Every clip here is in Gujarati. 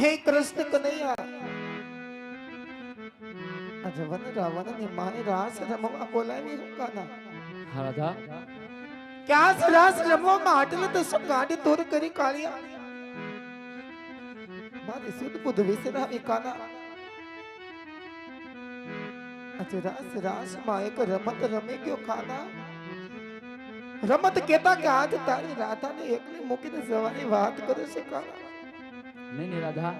હે કૃષ્ણ કનૈયા. આજે વન રાવણની માને રાસ રમવા બોલાવી હા રાધા. ક્યાં આ રાસ રમવામાં આટલે તો શું ગાડી તોર કરી કાળિયા? મારી સુધ બુધ વિસરાવી કાના? આજે રાસ રાસમાં એક રમત રમી ગયો કાના? રમત કેતા કે આજ તારી રાધાને એકલી મૂકીને જવાની વાત કરે છે કાના? નહીં નહીં રાધા.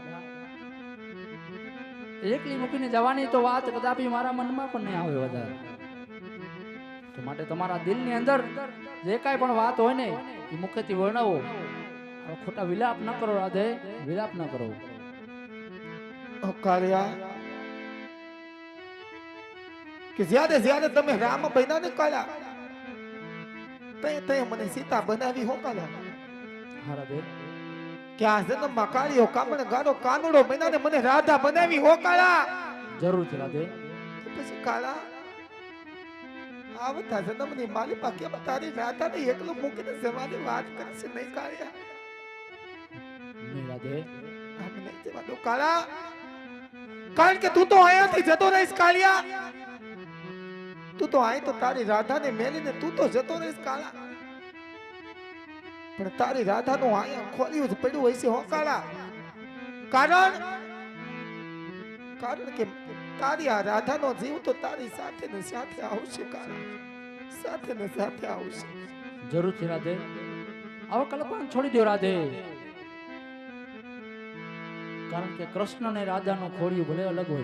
એકલી મૂકીને જવાની તો વાત કદાપી મારા મનમાં પણ નહીં આવે વધારે. તો માટે તમારા દિલની અંદર જે કાંઈ પણ વાત હોય ને એ મુખ્યથી વર્ણવો. ખોટા વિલાપ ન કરો રાધે વિલાપ ન કરો. કે જ્યારે જ્યારે તમે રામ બન્યા ને કાલા તે તે મને સીતા બનાવી હો કાલા હા રાધે. કે આ જન્મમાં કાળીઓ કામણ ગાડો કાનડો બન્યા મને રાધા બનાવી હો કાળા? જરૂર છે રાધે. પછી કાળા આવતા જન્મની માલિપા કેમ તારી રાધાને એકલો મૂકીને જવાની વાત કરશે નહીં કાળિયા. નહીં રાધે. આમ નહીં જવા દો કાળા. કારણ કે તું તો અહીંયાથી જતો રહીશ કાળિયા. તું તો અહીં તો તારી રાધાને મેલીને તું તો જતો રહીશ કાળા. પણ તારી રાધાનું આયા ખોલ્યું જ પડ્યું હોય છે હો કારણ? કારણ કે તારી આ રાધાનો જીવ તો તારી સાથે ને સાથે આવશે કારણ સાથે ને સાથે આવશે. જરૂર છે રાધે. આવો કલ્પના છોડી દો રાધે. કારણ કે કૃષ્ણ રાધા રાધાનું ખોડિયું ભલે અલગ હોય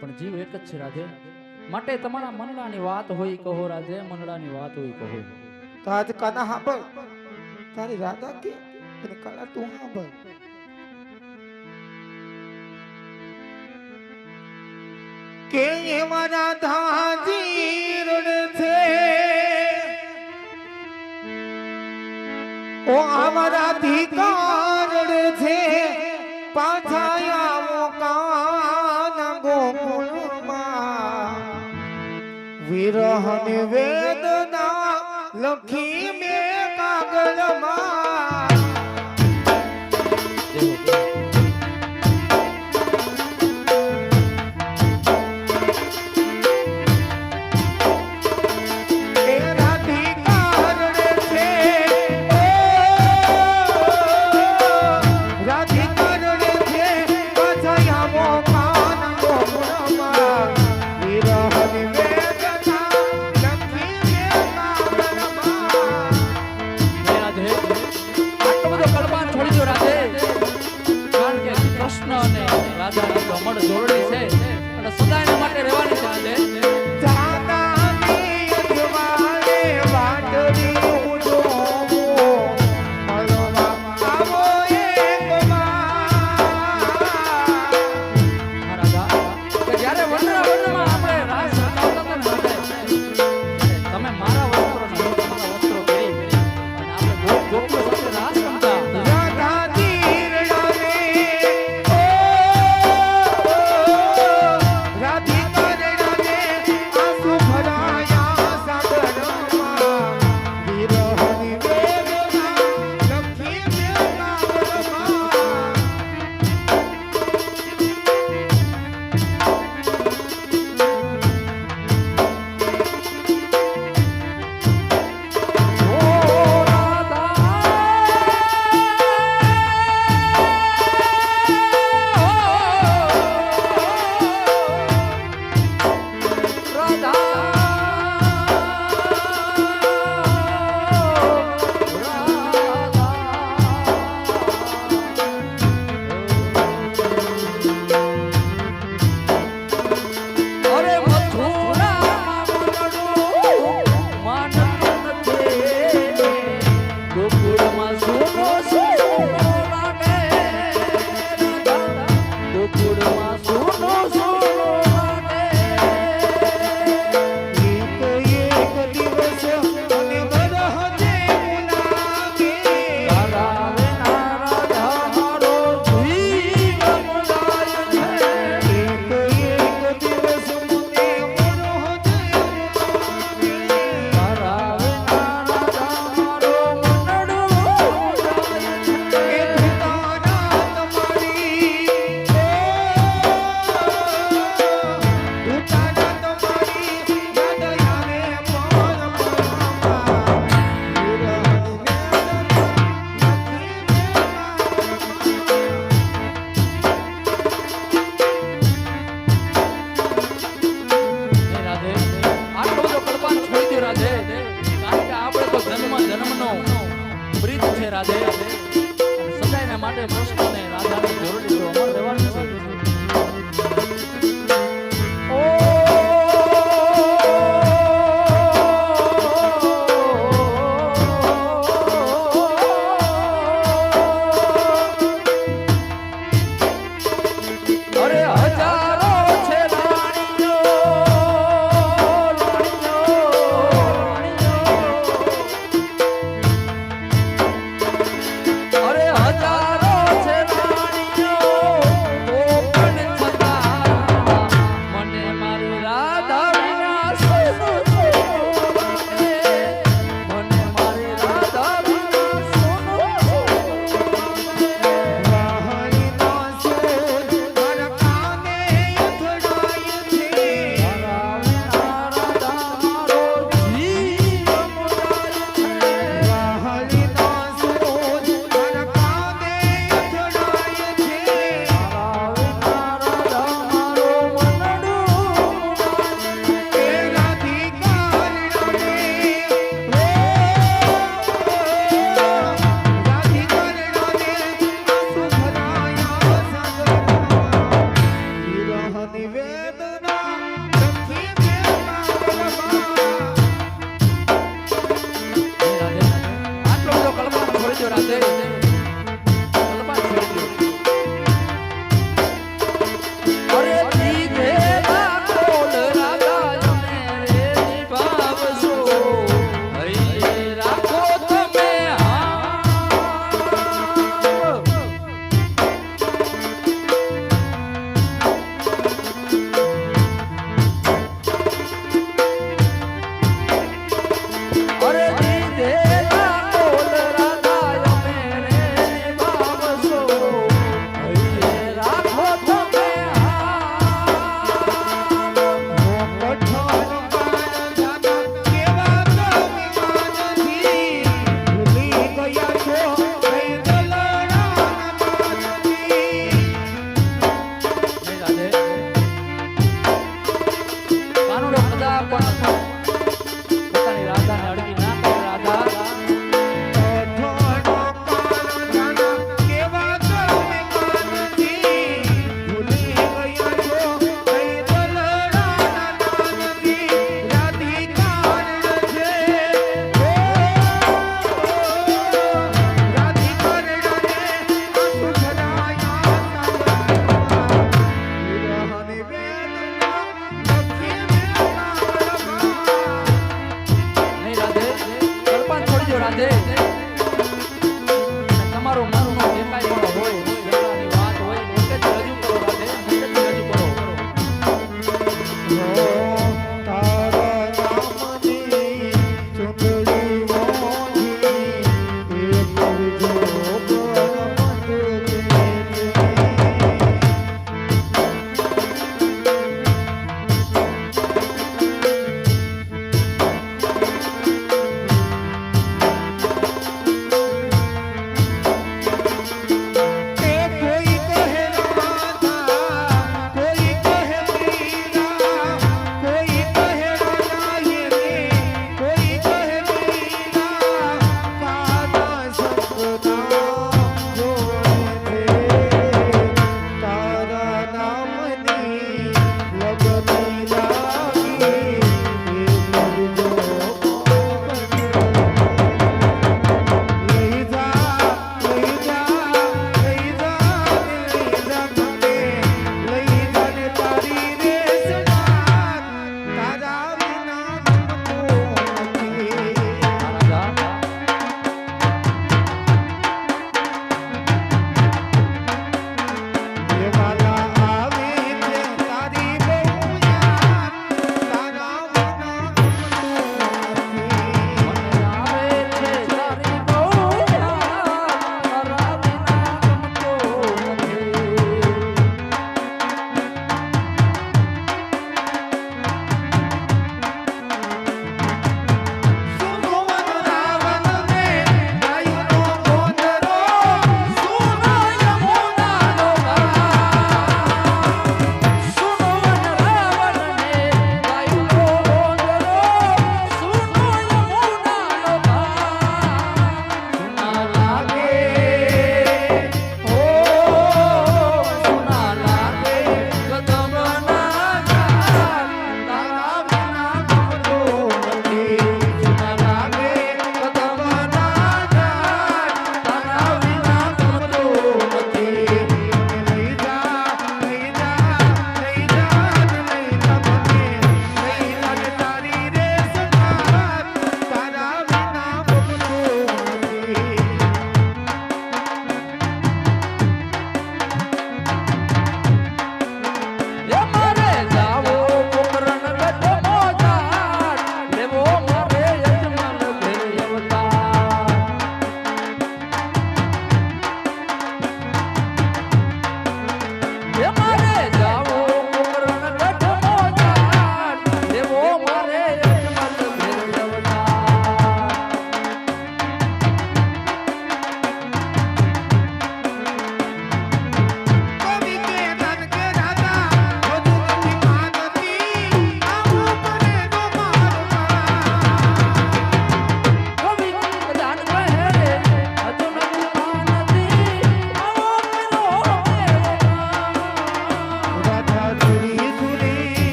પણ જીવ એક જ છે રાધે. માટે તમારા મનડાની વાત હોય કહો રાધે મનડાની વાત હોય કહો. તો આજ કાના સાંભળ તારી રાધા કે અને કાળા તું સાંભળ કે એવા રાધાજી રણ છે ઓ અમારા અધિકાર છે પાછા આવો કાન ગોકુળમાં વિરહન વેદના લખી મે કાગળમાં એ રાધે સદાયના માટે કૃષ્ણને રાધાને જોડી લીધો અમારે